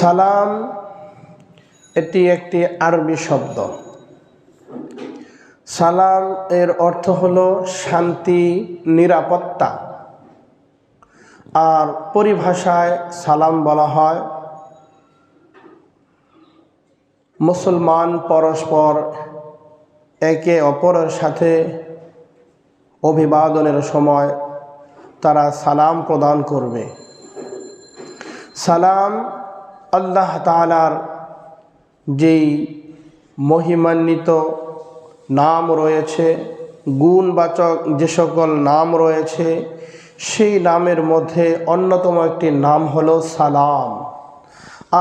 সালাম এটি একটি আরবি শব্দ। সালাম এর অর্থ হল শান্তি, নিরাপত্তা। আর পরিভাষায় সালাম বলা হয় মুসলমান পরস্পর একে অপরের সাথে অভিবাদনের সময় তারা সালাম প্রদান করবে। সালাম আল্লাহ তালার যেই মহিমান্বিত নাম রয়েছে, গুণবাচক যে সকল নাম রয়েছে, সেই নামের মধ্যে অন্যতম একটি নাম হলো সালাম।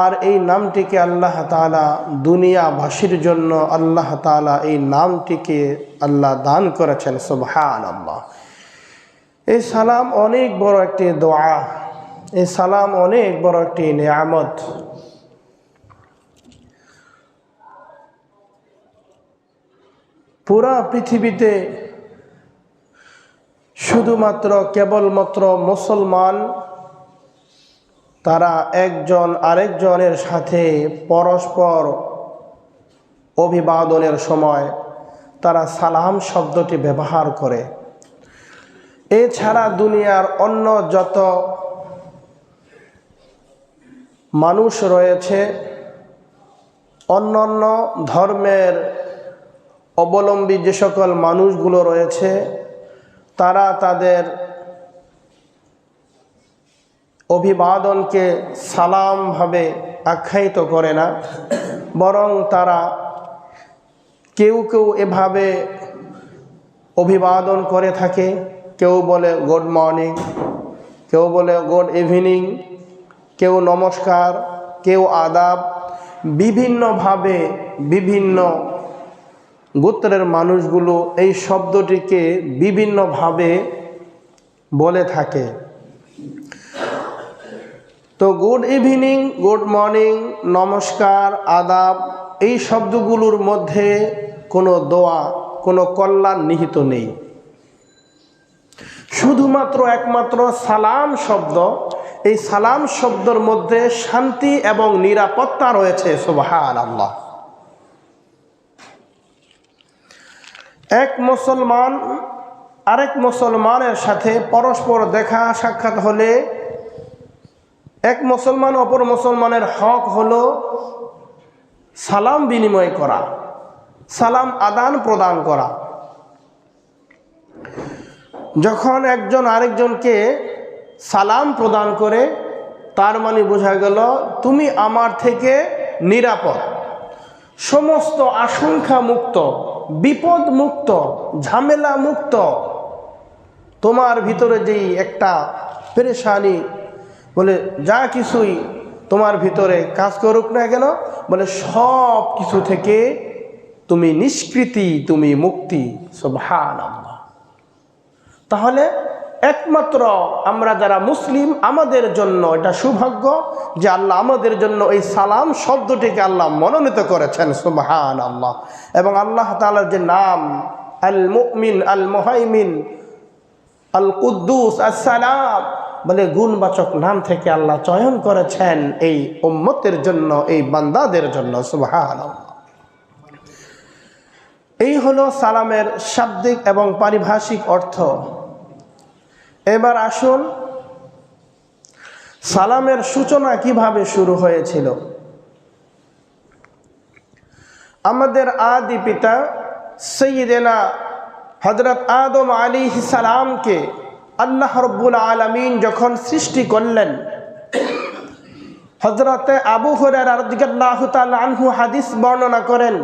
আর এই নামটিকে আল্লাহ তালা দুনিয়াবাসীর জন্য আল্লাহ তালা এই নামটিকে আল্লাহ দান করেছেন সুবহান আল্লাহ এই সালাম অনেক বড় একটি দোয়া। এই সালাম অনেক বড় একটি নিয়ামত। পুরা পৃথিবীতে শুধুমাত্র কেবলমাত্র মুসলমান, তারা একজন আরেকজনের সাথে পরস্পর অভিবাদনের সময় তারা সালাম শব্দটি ব্যবহার করে। এছাড়া দুনিয়ার অন্য যত মানুষ রয়েছে অন্য অন্য ধর্মের অবলম্বী যে সকল মানুষগুলো রয়েছে, তারা তাদের অভিবাদনকে সালামভাবে আখ্যায়িত করে না, বরং তারা কেউ কেউ এভাবে অভিবাদন করে থাকে। কেউ বলে, গুড মর্নিং। কেউ বলে, গুড ইভিনিং। কেউ নমস্কার, কেউ আদাব, বিভিন্নভাবে বিভিন্ন গোত্রের মানুষগুলো এই শব্দটিকে বিভিন্নভাবে বলে থাকে। তো গুড ইভিনিং গুড মর্নিং নমস্কার, আদাব, এই শব্দগুলোর মধ্যে কোনো দোয়া, কোনো কল্যাণ নিহিত নেই। শুধুমাত্র একমাত্র সালাম শব্দ এই সালাম শব্দর মধ্যে শান্তি এবং নিরাপত্তা রয়েছে সুবাহান আল্লাহ এক মুসলমান, আরেক মুসলমানের সাথে পরস্পর দেখা সাক্ষাৎ হলে, এক মুসলমান অপর মুসলমানের হক হল সালাম বিনিময় করা, সালাম আদান প্রদান করা। যখন একজন আরেকজনকে সালাম প্রদান করে, তার মানে বোঝা গেল তুমি আমার থেকে নিরাপদ। সমস্ত আশঙ্কা মুক্ত, বিপদ মুক্ত, ঝামেলা মুক্ত। তোমার ভিতরে যেই একটা পেরেশানি, বলে যা কিছুই তোমার ভিতরে কাজ করুক না কেন, বলে সব কিছু থেকে তুমি নিষ্কৃতি, তুমি মুক্তি আল্লাহ তাহলে একমাত্র আমরা যারা মুসলিম, আমাদের জন্য এটা সৌভাগ্য যে আল্লাহ আমাদের জন্য এই সালাম শব্দটিকে আল্লাহ মনোনীত করেছেন সুবহান আল্লাহ এবং আল্লাহ তালার যে নাম আল মুমিন আল মোহাইমিন আল কুদ্দুস আসসালাম, বলে গুণবাচক নাম থেকে আল্লাহ চয়ন করেছেন এই উম্মতের জন্য, এই বান্দাদের জন্য সুবহান এই হলো সালামের শাব্দিক এবং পারিভাষিক অর্থ। এবার আসুন, সালামের সূচনা কীভাবে শুরু হয়েছিল? আমাদের আদি পিতা সৈয়দেনা হজরত আদম আলী সালামকে আল্লাহ রব্বুল আলমিন যখন সৃষ্টি করলেন হজরতে আবু হরার আনহু হাদিস বর্ণনা করেন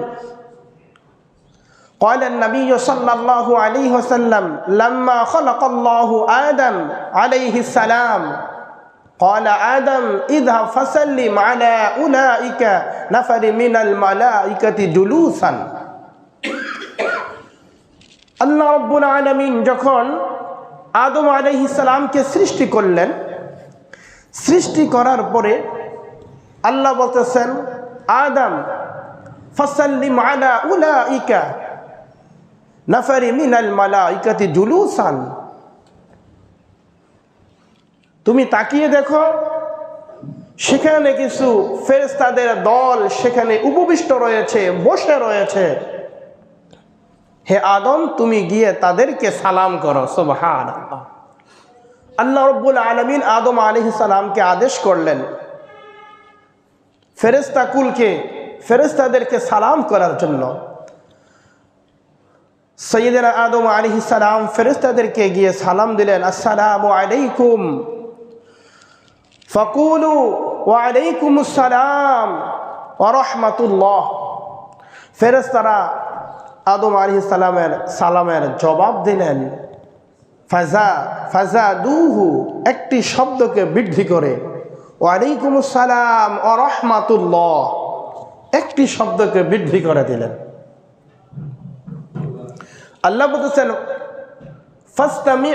قال النبي صلى الله عليه وسلم لما خلق الله آدم عليه السلام قال آدم اذهب فسلم على أولئك نفر من الملائكة جلوسا আল্লাহ রব্বুল আলমিন যখন আদম আলহিসামকে সৃষ্টি করলেন সৃষ্টি করার পরে আল্লাহ বলতেছেন আদম ফসল্লিম আলা উলা ইকা নাফারি মিনাল মালা ইকাতি জুলুসান। তুমি তাকিয়ে দেখো, সেখানে কিছু ফেরেস্তাদের দল সেখানে উপবিষ্ট রয়েছে, বসে রয়েছে। হে আদম, তুমি গিয়ে তাদেরকে সালাম করো সোবহান আল্লাহ রব্বুল আলমিন আদম আলি সালামকে আদেশ করলেন ফেরেস্তা কুলকে ফেরেস্তাদেরকে সালাম করার জন্য। সৈয়দিন আদম আলী সালাম ফেরেস্তাদেরকে গিয়ে সালাম দিলেন, আসসালাম আলাইকুম। ফকুলু ওয়ালাইকুম আসসালাম ওরহমাতুল্লাহ ফেরেস্তারা আদম আলী সালামের সালামের জবাব দিলেন, ফাজা ফাজা দুহু একটি শব্দকে বৃদ্ধি করে ওয়ালাইকুম আসসালাম ও রহমাতুল্লাহ। একটি শব্দকে বৃদ্ধি করে দিলেন। আল্লাহ বলতেছেন ফাস্তামি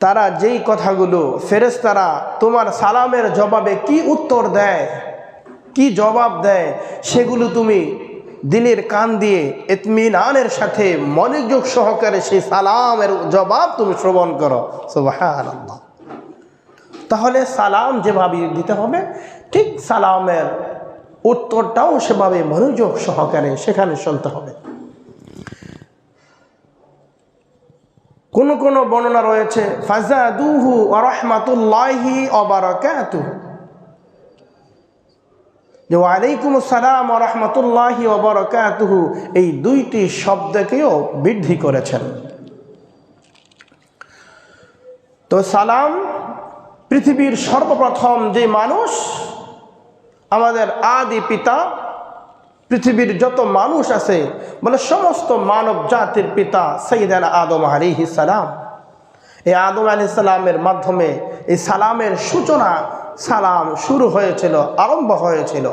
তারা যেই কথাগুলো ফেরেস্তারা তোমার সালামের জবাবে কি উত্তর দেয়, কি জবাব দেয়, সেগুলো তুমি দিলের কান দিয়ে এতমিনানের সাথে মনোযোগ সহকারে সেই সালামের জবাব তুমি শ্রবণ করো। সুবাহান তাহলে সালাম যেভাবে দিতে হবে, ঠিক সালামের উত্তরটাও সেভাবে মনোযোগ সহকারে সেখানে শুনতে হবে। কোন কোন বর্ণনা রয়েছে? ফাজাদুহু রহমাতুল্লাহি অবারকাতু যে ওয়ালাইকুম আসসালাম রহমতুল্লাহি অবরকাতুহু এই দুইটি শব্দকেও বৃদ্ধি করেছেন। তো সালাম পৃথিবীর সর্বপ্রথম যে মানুষ, আমাদের আদি পিতা পৃথিবীর যত মানুষ আছে, বলে সমস্ত মানব জাতির পিতা সৈদান আদম আলী সালাম। এই আদম আলি সালামের মাধ্যমে এই সালামের সূচনা সালাম শুরু হয়েছিল, আরম্ভ হয়েছিল।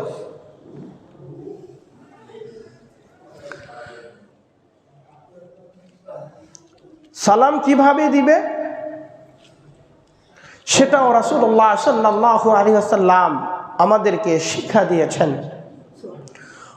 সালাম কীভাবে দিবে? সেটাও রাসুল্লাহ সাল্লাহ আলী আসাল্লাম আমাদেরকে শিক্ষা দিয়েছেন।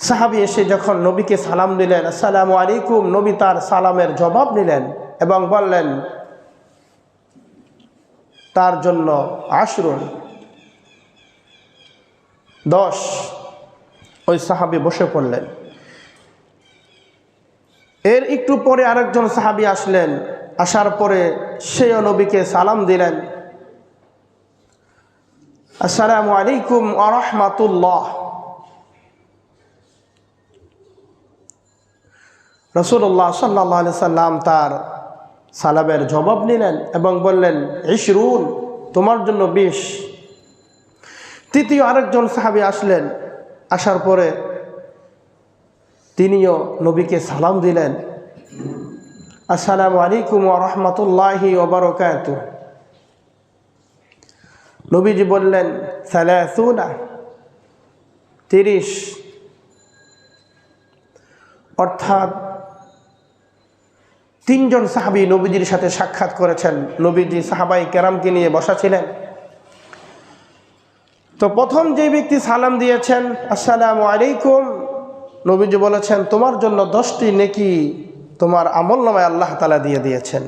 সাহাবি এসে যখন নবীকে সালাম দিলেন, আসসালামু আলাইকুম নবী তার সালামের জবাব নিলেন এবং বললেন, তার জন্য আশরুন দশ ওই সাহাবি বসে পড়লেন। এর একটু পরে আরেকজন সাহাবি আসলেন, আসার পরে সেই নবীকে সালাম দিলেন। আসসালামু আলাইকুম আরহামাতুল্লাহ রসুল্লাহ সাল্লাহ সাল্লাম তার সালামের জবাব নিলেন এবং বললেন, ইশরুন, তোমার জন্য বিষ। তৃতীয় আরেকজন সাহাবি আসলেন, আসার পরে তিনিও নবীকে সালাম দিলেন, আসসালামু আলাইকুম রহমতুল্লাহি ওবরকাত নবীজি বললেন, সালাসুনা, তিরিশ। অর্থাৎ তিনজন সাহাবি নবীজির সাথে সাক্ষাৎ করেছেন। নবীজি সাহাবাই কেরামকে নিয়ে বসা ছিলেন তো প্রথম যে ব্যক্তি সালাম দিয়েছেন, আসসালামু আলাইকুম। নবীজি বলেছেন, তোমার জন্য দশটি নেকি তোমার আমল নামায় আল্লাহ তালা দিয়ে দিয়েছেন।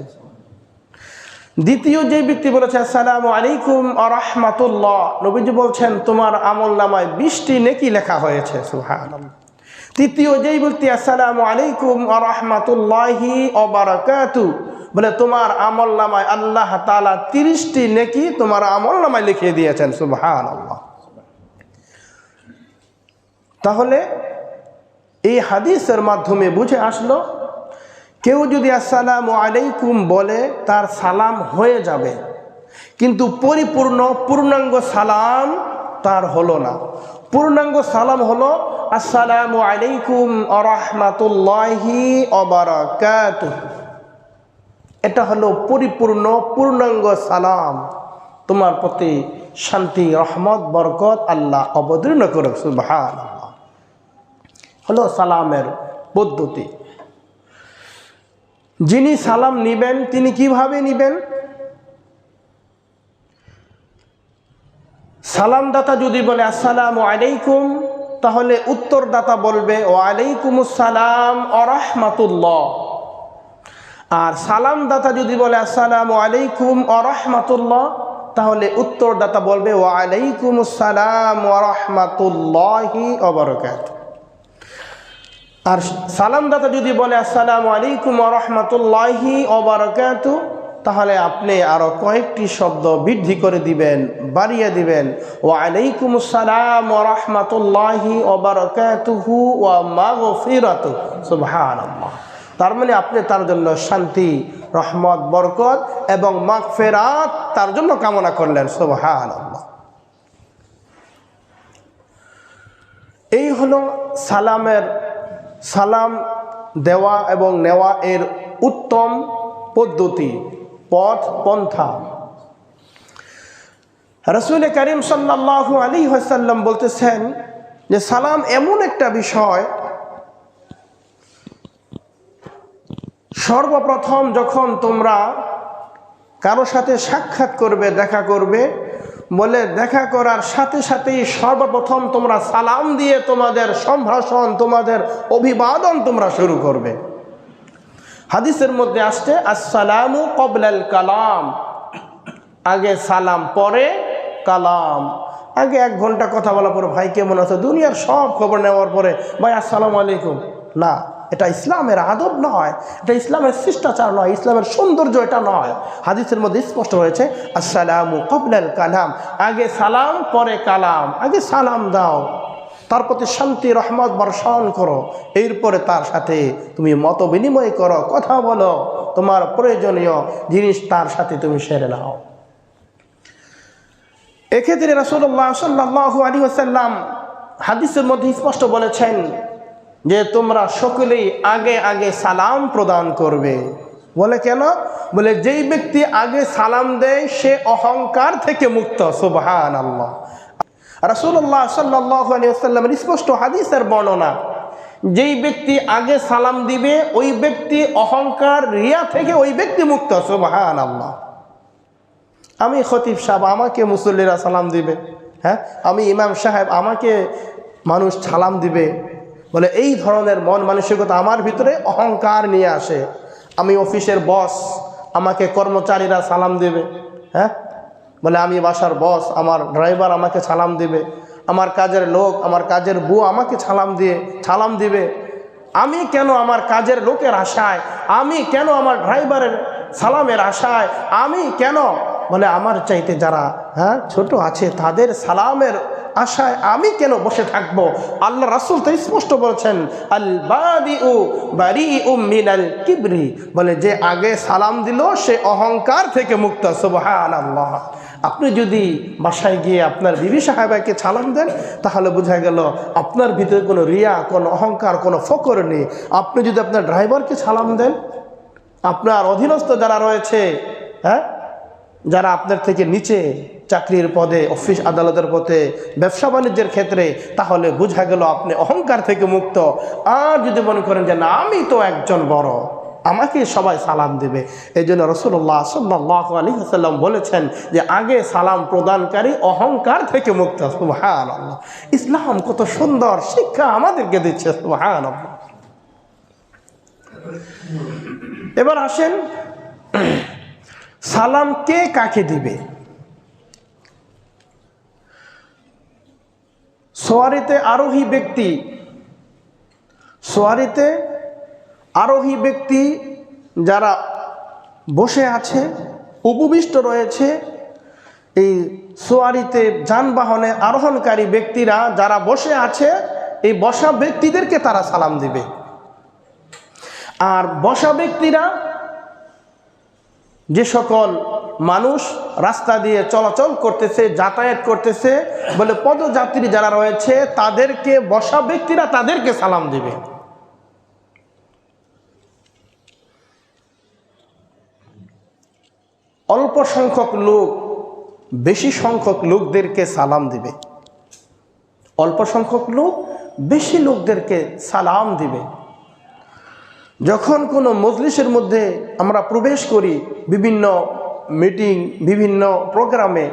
দ্বিতীয় যে ব্যক্তি বলেছে, আসসালামু আলাইকুম আরহামাতুল্লাহ নবীজি বলছেন, তোমার আমল নামায় বিশটি নেকি লেখা হয়েছে। সুহান তৃতীয় যেই ব্যক্তি আসসালামু আলাইকুম আরহামাতুল্লাহি অবারাকাতু বলে, তোমার আমল নামায় আল্লাহ তালা তিরিশটি নেকি তোমার আমল নামায় লিখিয়ে দিয়েছেন। সুবহান আল্লাহ তাহলে এই হাদিসের মাধ্যমে বুঝে আসলো, কেউ যদি আসসালামু আলাইকুম বলে, তার সালাম হয়ে যাবে। কিন্তু পরিপূর্ণ, পূর্ণাঙ্গ সালাম তার হলো না। পূর্ণাঙ্গ সালাম হলো, আসসালামু আলাইকুম আরহামাতুল্লাহি অবরাকাত এটা হলো পরিপূর্ণ পূর্ণাঙ্গ সালাম। তোমার প্রতি শান্তি, রহমত, বরকত আল্লাহ অবতীর্ণ করুক সুবহান হলো সালামের পদ্ধতি। যিনি সালাম নিবেন, তিনি কীভাবে নিবেন? সালামদাতা যদি বলে, আসসালামু আলাইকুম, তাহলে উত্তরদাতা বলবে ও আলাইকুম আসসালাম আরহামাতুল্লাহ আর সালামদাতা যদি বলে, আসসালামু আলাইকুম আরহামাতুল্লাহ তাহলে উত্তরদাতা বলবে ও আলাইকুম আসসালাম আরহামাতুল্লাহি অবরকাত। আর সালামদাতা যদি বলে, আসসালামু আলাইকুম আরহামাতুল্লাহি অবরকাত তাহলে আপনি আরও কয়েকটি শব্দ বৃদ্ধি করে দিবেন, বাড়িয়ে দিবেন। ও আলাইকুম আসসালাম ও রহমতুল্লাহি তার মানে আপনি তার জন্য শান্তি, রহমত, বরকত এবং মাগফিরাত তার জন্য কামনা করলেন। সুবহানাল্লাহ। এই হলো সালামের, সালাম দেওয়া এবং নেওয়া এর উত্তম পদ্ধতি। পথ পন্থা। রসুল করিম সাল্লাহ আলী হাসাল্লাম বলতেছেন যে সালাম এমন একটা বিষয়, সর্বপ্রথম যখন তোমরা কারও সাথে সাক্ষাৎ করবে, দেখা করবে, বলে দেখা করার সাথে সাথেই সর্বপ্রথম তোমরা সালাম দিয়ে তোমাদের সম্ভাষণ, তোমাদের অভিবাদন তোমরা শুরু করবে। হাদিসের মধ্যে আসছে, আসসালামু কবলাল কালাম। আগে সালাম, পরে কালাম। আগে এক ঘণ্টা কথা বলার পরে, ভাই, কেমন আছে? দুনিয়ার সব খবর নেওয়ার পরে, ভাই, আসসালামু আলাইকুম। না, এটা ইসলামের আদব নয়, এটা ইসলামের শিষ্টাচার নয়, ইসলামের সৌন্দর্য এটা নয়। হাদিসের মধ্যে স্পষ্ট হয়েছে, আসসালামু কবলাল কালাম। আগে সালাম, পরে কালাম। আগে সালাম দাও। তার প্রতি শান্তি, রহমত বর্ষণ করো। এরপরে তার সাথে তুমি মত বিনিময় করো, কথা বলো। তোমার প্রয়োজনীয় জিনিস তার সাথে তুমি সেরে নাও। এক্ষেত্রে রাসুল্লাহ সাল্লাহ আলী আসাল্লাম হাদিসের মধ্যে স্পষ্ট বলেছেন যে তোমরা সকলেই আগে আগে সালাম প্রদান করবে। বলে কেন? বলে যেই ব্যক্তি আগে সালাম দেয়, সে অহংকার থেকে মুক্ত সুবহান আল্লাহ রাসুল্লাহ সাল্লাহ আলিয়াল্লামের স্পষ্ট হাদিসের বর্ণনা, যেই ব্যক্তি আগে সালাম দিবে, ওই ব্যক্তি অহংকার, রিয়া থেকে ওই ব্যক্তি মুক্ত সুবাহান আল্লাহ আমি খতিব সাহেব, আমাকে মুসল্লিরা সালাম দিবে হ্যাঁ? আমি ইমাম সাহেব, আমাকে মানুষ সালাম দিবে। বলে এই ধরনের মন মানসিকতা আমার ভিতরে অহংকার নিয়ে আসে। আমি অফিসের বস, আমাকে কর্মচারীরা সালাম দেবে হ্যাঁ? বলে, আমি বাসার বস, আমার ড্রাইভার আমাকে সালাম দিবে, আমার কাজের লোক, আমার কাজের বউ আমাকে সালাম দিয়ে সালাম দিবে। আমি কেন আমার কাজের লোকের আশায়, আমি কেন আমার ড্রাইভারের সালামের আশায়, আমি কেন? বলে, আমার চাইতে যারা হ্যাঁ ছোট আছে, তাদের সালামের আশায় আমি কেন বসে থাকব? আল্লাহ রাসুল তো স্পষ্ট বলছেন কিবরি। বলে, যে আগে সালাম দিল, সে অহংকার থেকে মুক্ত সুবহান আল্লাহ আপনি যদি বাসায় গিয়ে আপনার বিবি সাহেবাকে সালাম দেন, তাহলে বোঝা গেল আপনার ভিতরে কোনো রিয়া, কোনো অহংকার, কোনো ফকর নেই। আপনি যদি আপনার ড্রাইভারকে সালাম দেন, আপনার অধীনস্থ যারা রয়েছে হ্যাঁ যারা আপনার থেকে নিচে চাকরির পদে, অফিস আদালতের পথে ব্যবসা বাণিজ্যের ক্ষেত্রে, তাহলে বোঝা গেল আপনি অহংকার থেকে মুক্ত। আর যদি মনে করেন যে না, আমি তো একজন বড় আমাকে সবাই সালাম দেবে। এই জন্য রসুল্লাহ সাল্লাহ আলী বলেছেন যে, আগে সালাম প্রদানকারী অহংকার থেকে মুক্ত। সুহান আল্লাহ ইসলাম কত সুন্দর শিক্ষা আমাদেরকে দিচ্ছে আল্লাহ এবার আসেন, সালাম কে কাকে দিবে? সোয়ারিতে আরোহী ব্যক্তি, সোয়ারিতে আরোহী ব্যক্তি যারা বসে আছে, উপবিষ্ট রয়েছে, এই সোয়ারিতে যানবাহনে আরোহণকারী ব্যক্তিরা যারা বসে আছে, এই বসা ব্যক্তিদেরকে তারা সালাম দিবে। আর বসা ব্যক্তিরা যে সকল মানুষ রাস্তা দিয়ে চলাচল করতেছে, যাতায়াত করতেছে, বলে পদযাত্রী যারা রয়েছে, তাদেরকে, বসা ব্যক্তিরা তাদেরকে সালাম দিবে। অল্প সংখ্যক লোক, বেশি সংখ্যক লোকদেরকে সালাম দিবে। অল্প সংখ্যক লোক, বেশি লোকদেরকে সালাম দিবে। যখন কোনো মজলিসের মধ্যে আমরা প্রবেশ করি বিভিন্ন মিটিং, বিভিন্ন প্রোগ্রামে,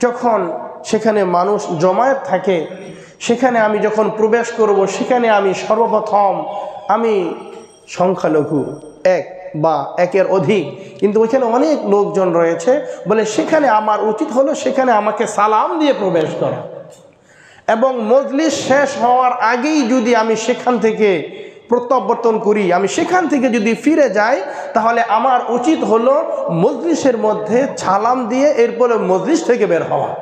যখন সেখানে মানুষ জমায়েত থাকে, সেখানে আমি যখন প্রবেশ করব, সেখানে আমি সর্বপ্রথম আমি সংখ্যালঘু, এক। বা একের অধিক। কিন্তু ওইখানে অনেক লোকজন রয়েছে বলে সেখানে আমার উচিত হলো সেখানে আমাকে সালাম দিয়ে প্রবেশ করা। এবং মজলিস শেষ হওয়ার আগেই যদি আমি সেখান থেকে প্রত্যাবর্তন করি, আমি সেখান থেকে যদি ফিরে যাই, তাহলে আমার উচিত হলো মজলিসের মধ্যে ছালাম দিয়ে এরপরে মজলিস থেকে বের হওয়া।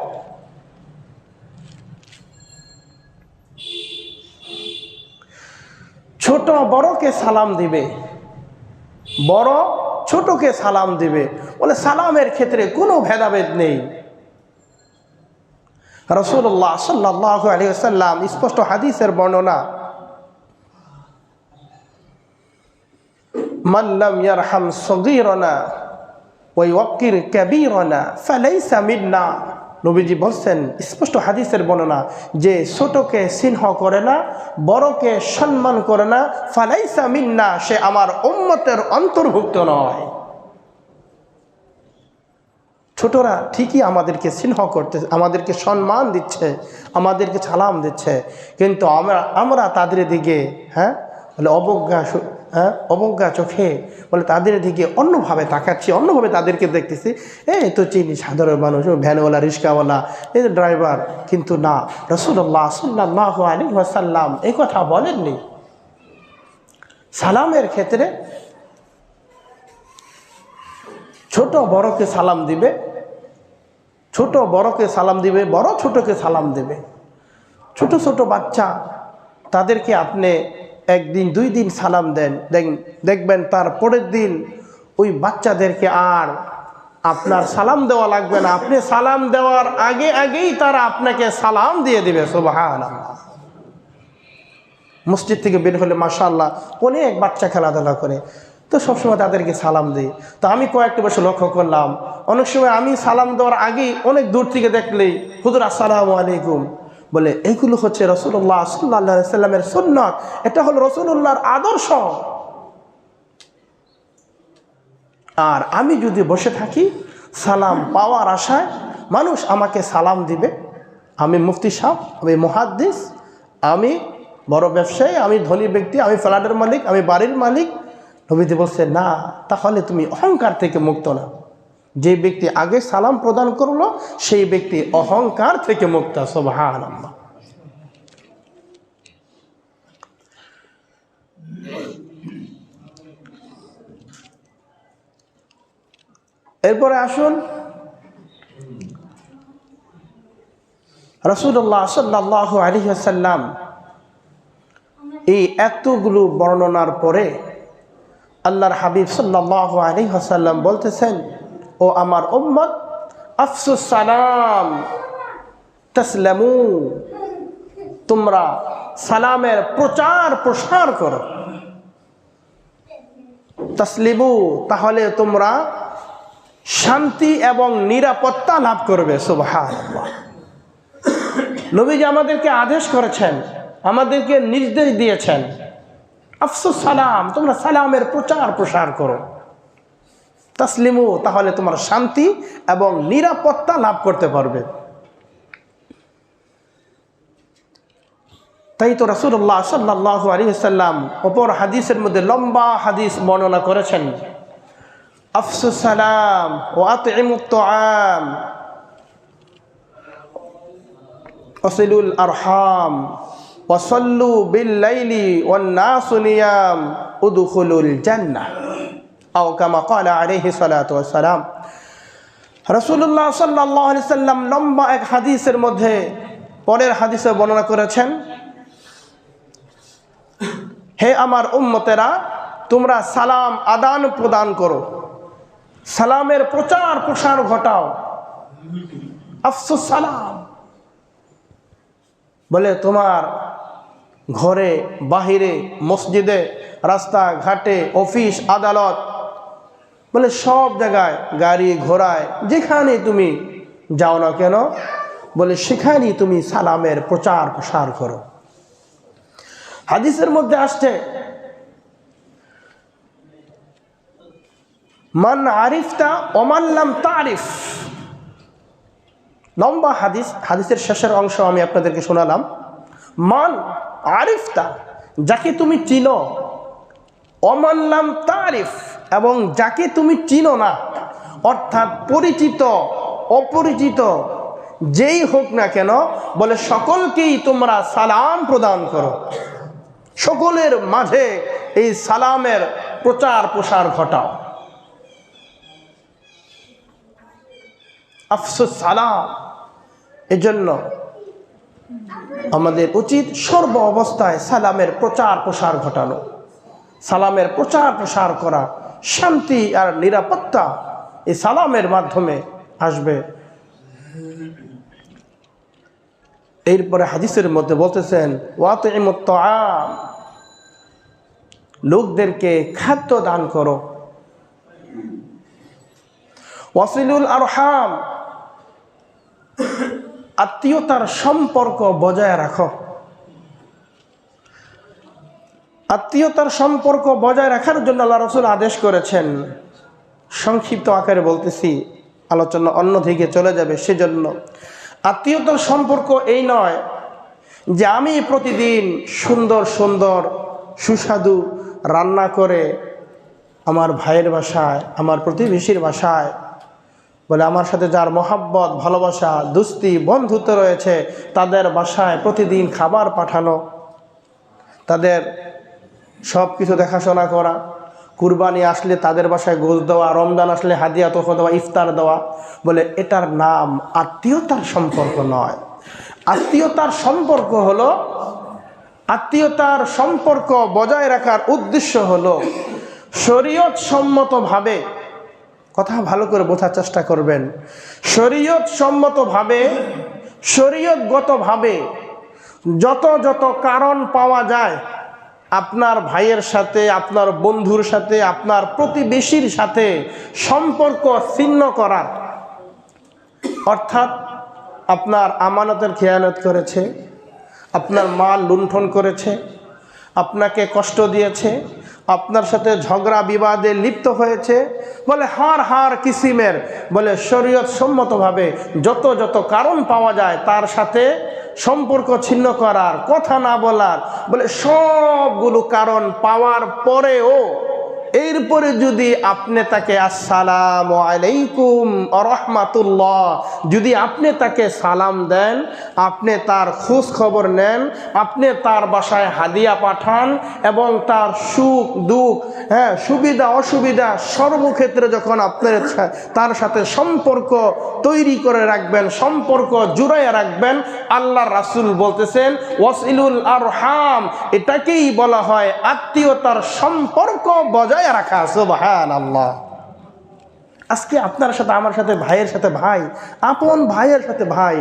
ছোট বড়কে সালাম দিবে। বড় ছোটকে সালাম দিবে। বলে সালামের ক্ষেত্রে কোনো ভেদাভেদ নেই। রসুল্লাহ সাল্লাহ আলিয়াল্লাম স্পষ্ট হাদিসের বর্ণনা মাল্লাম ইয়ারহাম সগীরনা ওই ওয়াক্কির ক্যাবিরনা ফালাইসা মিন্না। নবীজি বলছেন, স্পষ্ট হাদিসের বর্ণনা যে ছোটকে সিংহ করে না, বড়কে সম্মান করে না, ফালাইসা মিন্না, সে আমার উম্মতের অন্তর্ভুক্ত নয়। ছোটরা ঠিকই আমাদেরকে সিংহ করতে, আমাদেরকে সম্মান দিচ্ছে, আমাদেরকে সালাম দিচ্ছে, কিন্তু আমরা আমরা তাদের দিকে হ্যাঁ অবজ্ঞা হ্যাঁ অবজ্ঞা চোখে বলে তাদের দিকে অন্যভাবে তাকাচ্ছি, অন্যভাবে তাদেরকে দেখতেছি। এই তো চিনি সাধারণ মানুষ ভ্যানওয়ালা, রিক্সাওয়ালা, এই ড্রাইভার। কিন্তু না রসুল্লাহ সাল্লাহ আলী ওয়াসাল্লাম এই কথা বলেননি। সালামের ক্ষেত্রে ছোট বড়কে সালাম দিবে, ছোট বড়কে সালাম দিবে, বড় ছোটকে সালাম দেবে। ছোট ছোট বাচ্চা, তাদেরকে আপনি একদিন, দুই দিন সালাম দেন। দেখবেন তার পরের দিন ওই বাচ্চাদেরকে আর আপনার সালাম দেওয়া লাগবে না। আপনি সালাম দেওয়ার আগে আগেই তারা আপনাকে সালাম দিয়ে দিবে সুবাহান মসজিদ থেকে বের হলে মাশাল্লাহ অনেক বাচ্চা খেলাধুলা করে। তো সবসময় তাদেরকে সালাম দিই। তো আমি কয়েকটা বছর লক্ষ্য করলাম। অনেক সময় আমি সালাম দেওয়ার আগেই অনেক দূর থেকে দেখলেই, হুজুর, আসসালামু আলাইকুম। বলে এইগুলো হচ্ছে রসুল্লাহ সাল্লাহ সাল্লামের সুন্নত। এটা হলো রসুল্লাহর আদর্শ। আর আমি যদি বসে থাকি, সালাম পাওয়ার আশায় মানুষ আমাকে সালাম দিবে। আমি মুফতি সাহ আমি মহাদ্দিস, আমি বড় ব্যবসায়ী, আমি ধনী ব্যক্তি, আমি ফ্ল্যাটের মালিক, আমি বাড়ির মালিক। নবীজি বলছে, না, তাহলে তুমি অহংকার থেকে মুক্ত না। যে ব্যক্তি আগে সালাম প্রদান করল, সেই ব্যক্তি অহংকার থেকে মুক্ত সোভান এরপরে আসুন রসুল্লাহ সাল্লাহ আলী আসাল্লাম এই এতগুলো বর্ণনার পরে আল্লাহর হাবিব সাল্লাহ আলী হাসাল্লাম বলতেছেন ও আমার উম্মত, আফসুস সালাম, তসলামু, তোমরা সালামের প্রচার প্রসার করো। তসলিমু, তাহলে তোমরা শান্তি এবং নিরাপত্তা লাভ করবে সুবাহান নবীজি আমাদেরকে আদেশ করেছেন, আমাদেরকে নির্দেশ দিয়েছেন, আফসুস সালাম, তোমরা সালামের প্রচার প্রসার করো। তসলিমু, তাহলে তোমার শান্তি এবং নিরাপত্তা লাভ করতে পারবে। তাই তো রাসুল্লাহ সাল্লাহ আলী সাল্লাম অপর হাদিসের মধ্যে লম্বা হাদিস বর্ণনা করেছেন। আফসুস সালাম ও আম অসিলুল আরহাম। ওসল্লু বিল্লাইলি ওয়ান্নাসু নিয়াম উদখুলুল জান্নাহ। সাল্লাম লম্বা এক হাদিসের মধ্যে পরের হাদিসে বর্ণনা করেছেন, হে আমার উম্মতেরা, তোমরা সালাম আদান প্রদান করো। সালামের প্রচার প্রসার ঘটাও। সালাম। বলে তোমার ঘরে, বাহিরে, মসজিদে রাস্তা ঘাটে অফিস, আদালত বলে সব জায়গায় গাড়ি ঘোড়ায় যেখানে তুমি যাও না কেন, বলে সেখানেই তুমি সালামের প্রচার প্রসার করো। হাদিসের মধ্যে আসছে, মান আরিফতা ওমাল্লাম তারিফ। লম্বা হাদিস, হাদিসের শেষের অংশ আমি আপনাদেরকে শোনালাম। মান আরিফতা, যাকে তুমি চিনো অমাল্লাম তারিফ, এবং যাকে তুমি চিনো না, অর্থাৎ পরিচিত, অপরিচিত, যেই হোক না কেন, বলে সকলকেই তোমরা সালাম প্রদান করো। সকলের মাঝে এই সালামের প্রচার প্রসার ঘটাও। আফসোস সালাম, এজন্য আমাদের উচিত সর্ব অবস্থায় সালামের প্রচার প্রসার ঘটানো। সালামের প্রচার প্রসার করা, শান্তি আর নিরাপত্তা এই সালামের মাধ্যমে আসবে। এরপরে হাদিসের মধ্যে বলতেছেন ওয়াত লোকদেরকে খাদ্য দান করো। ওয়াসিলুল আরহাম। আত্মীয়তার সম্পর্ক বজায় রাখো। আত্মীয়তার সম্পর্ক বজায় রাখার জন্য আল্লাহ রসুল আদেশ করেছেন। সংক্ষিপ্ত আকারে বলতেছি, আলোচনা অন্যদিকে চলে যাবে সেজন্য। আত্মীয়তার সম্পর্ক এই নয় যে আমি প্রতিদিন সুন্দর সুন্দর, সুস্বাদু রান্না করে আমার ভাইয়ের বাসায়, আমার প্রতিবেশীর বাসায়, বলে আমার সাথে যার মহাব্বত, ভালোবাসা, দুস্তি, বন্ধুত্ব রয়েছে, তাদের বাসায় প্রতিদিন খাবার পাঠানো, তাদের সব কিছু দেখাশোনা করা, কুরবানি আসলে তাদের বাসায় গোজ দেওয়া, রমজান আসলে হাদিয়া তোফা দেওয়া, ইফতার দেওয়া, বলে এটার নাম আত্মীয়তার সম্পর্ক নয়। আত্মীয়তার সম্পর্ক হলো, আত্মীয়তার সম্পর্ক বজায় রাখার উদ্দেশ্য হলো শরীয়ত সম্মতভাবে কথা ভালো করে বোঝার চেষ্টা করবেন শরীয়ত সম্মতভাবে শরীয়তগতভাবে যত যত কারণ পাওয়া যায় আপনার ভাইয়ের সাথে, আপনার বন্ধুর সাথে, আপনার প্রতিবেশীর সাথে সম্পর্ক ছিন্ন করার। অর্থাৎ আপনার আমানতের খেয়ানত করেছে, আপনার মাল লুণ্ঠন করেছে, আপনাকে কষ্ট দিয়েছে, আপনার সাথে ঝগড়া বিবাদে লিপ্ত হয়েছে, বলে হার হার কিসিমের, বলে শরীয়ত সম্মতভাবে যত যত কারণ পাওয়া যায় তার সাথে সম্পর্ক ছিন্ন করার কথা না বলার বলে সবগুলো কারণ পাওয়ার পরেও এরপরে যদি আপনি তাকে আসসালাম আলাইকুম রহমাতুল্লাহ, যদি আপনি তাকে সালাম দেন, আপনি তার খোঁজ খবর নেন, আপনি তার বাসায় হাদিয়া পাঠান এবং তার সুখ, দুঃখ হ্যাঁ সুবিধা, অসুবিধা সর্বক্ষেত্রে যখন আপনার তার সাথে সম্পর্ক তৈরি করে রাখবেন, সম্পর্ক জুড়াইয়া রাখবেন, আল্লাহ রাসুল বলতেছেন ওয়াসিলুল আর হাম এটাকেই বলা হয় আত্মীয়তার সম্পর্ক বজায় রাখা সুবহান আল্লাহ আজকে আপনার সাথে, আমার সাথে, ভাইয়ের সাথে ভাই, আপন ভাইয়ের সাথে ভাই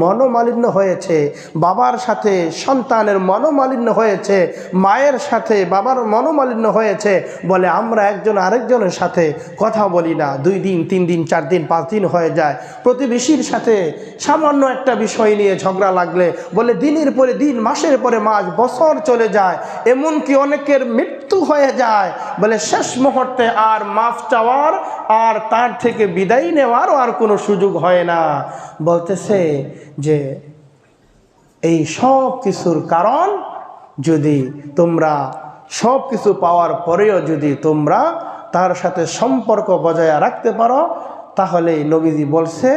মনোমালিন্য হয়েছে, বাবার সাথে সন্তানের মনোমালিন্য হয়েছে, মায়ের সাথে বাবার মনোমালিন্য হয়েছে বলে আমরা একজন আরেকজনের সাথে কথা বলি না। দুই দিন, তিন দিন, চার দিন, পাঁচ দিন হয়ে যায়। প্রতিবেশীর সাথে সামান্য একটা বিষয় নিয়ে ঝগড়া লাগলে বলে দিনের পরে দিন, মাসের পরে মাস, বছর চলে যায়, এমনকি অনেকের মৃত্যু হয়ে যায় বলে শেষ মুহূর্তে আর মাফ চাওয়ার আর তার থেকে বিদায় নেওয়ারও আর কোনো সুযোগ হয় না। বলতেছে যে এই সব কিছুর কারণ যদি তোমরা সব কিছু পাওয়ার পরেও যদি তোমরা তার সাথে সম্পর্ক বজায় রাখতে পারো, তাহলেই নবীজি বলছে,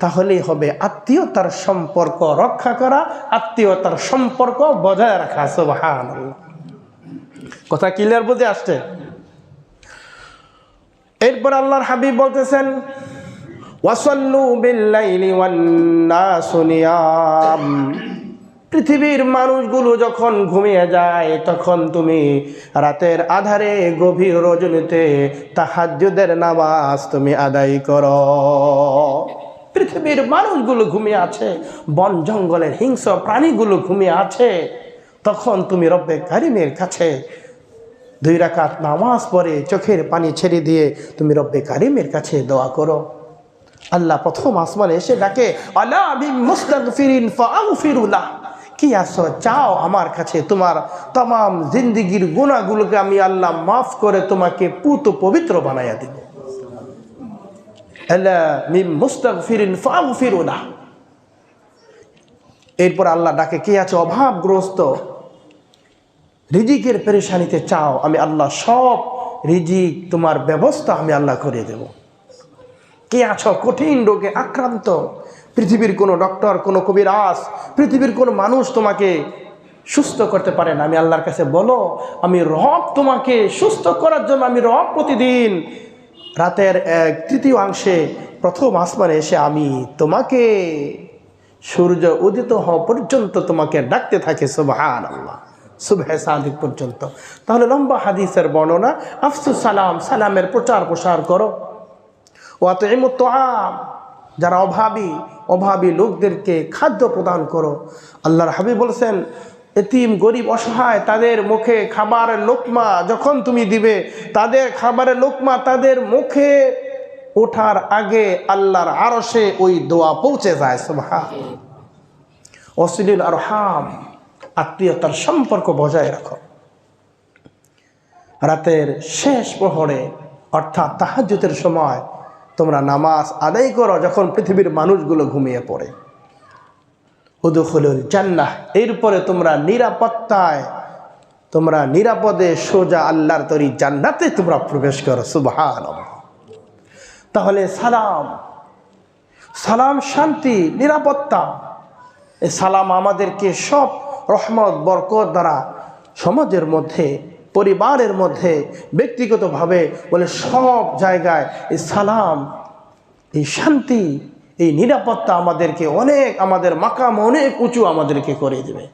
তাহলেই হবে আত্মীয়তার সম্পর্ক রক্ষা করা, আত্মীয়তার সম্পর্ক বজায় রাখা সুবহান কথা ক্লিয়ার বুঝে আসছে? এরপর আল্লাহর হাবিব বলতেছেন পৃথিবীর মানুষগুলো যখন ঘুমিয়ে যায়, তখন তুমি রাতের আধারে গভীর রজনীতে তাহাজ্জুদের নামাজ তুমি আদায় করো। পৃথিবীর মানুষগুলো ঘুমিয়ে আছে, বন জঙ্গলের হিংস্র প্রাণীগুলো ঘুমিয়ে আছে, তখন তুমি রব্বে কারিমের কাছে দুই রাকাত নামাজ পড়ে চোখের পানি ছেড়ে দিয়ে তুমি রব্বে কারিমের কাছে দোয়া করো। আল্লাহ প্রথম আসমানে এসে ডাকে, আলা আমি মুস্তাগফিরিন ফাগফিরুলাহ কি আসো চাও আমার কাছে তোমার তাম জিন্দিগির গুণাগুলোকে আমি আল্লাহ মাফ করে তোমাকে পুত পবিত্র বানাইয়া দিব। আলা মিম মুস্তাগফিরিন ফাগফিরুলাহ এরপর আল্লাহ ডাকে, কে আছে অভাবগ্রস্ত? রিজিকের পেরেশানিতে চাও, আমি আল্লাহ সব রিজিক তোমার ব্যবস্থা আমি আল্লাহ করে দেব। কে আছো? কঠিন রোগে আক্রান্ত। পৃথিবীর কোনো ডক্টর, কোনো কবির কবিরাজ, পৃথিবীর কোনো মানুষ তোমাকে সুস্থ করতে পারে না। আমি আল্লাহর কাছে বলো, আমি রব তোমাকে সুস্থ করার জন্য আমি রব প্রতিদিন রাতের এক তৃতীয় অংশে প্রথম আসমানে এসে আমি তোমাকে সূর্য উদিত হওয়া পর্যন্ত তোমাকে ডাকতে থাকে সুবহান আল্লাহ সুবহে সাদিক পর্যন্ত। তাহলে লম্বা হাদিসের বর্ণনা, আফসুস সালাম, সালামের প্রচার প্রসার করো। ওয়াত আম যারা অভাবী অভাবী লোকদেরকে খাদ্য প্রদান করো। আল্লাহর হাবিব বলছেন, এতিম, গরিব, অসহায়, তাদের মুখে খাবারের লোকমা যখন তুমি দিবে, তাদের খাবারের লোকমা তাদের মুখে ওঠার আগে আল্লাহর আরশে ওই দোয়া পৌঁছে যায় সুবহা অশ্লীল আর হাম আত্মীয়তার সম্পর্ক বজায় রাখো। রাতের শেষ প্রহরে, অর্থাৎ তাহাজ্জুদের সময় তোমরা নামাজ আদায় করো যখন পৃথিবীর মানুষগুলো ঘুমিয়ে পড়ে। উদুখুলুল জান্নাহ। এরপরে তোমরা নিরাপত্তায়, তোমরা নিরাপদে সোজা আল্লাহর তরি জান্নাতে তোমরা প্রবেশ করো। সুবহান তাহলে সালাম। সালাম শান্তি, নিরাপত্তা। এই সালাম আমাদেরকে সব রহমত, বরকত দ্বারা সমাজের মধ্যে পরিবারের মধ্যে ব্যক্তিগতভাবে বলে সব জায়গায় এই সালাম, এই শান্তি, এই নিরাপত্তা আমাদেরকে অনেক, আমাদের মাকাম অনেক উঁচু আমাদেরকে করে দেবে।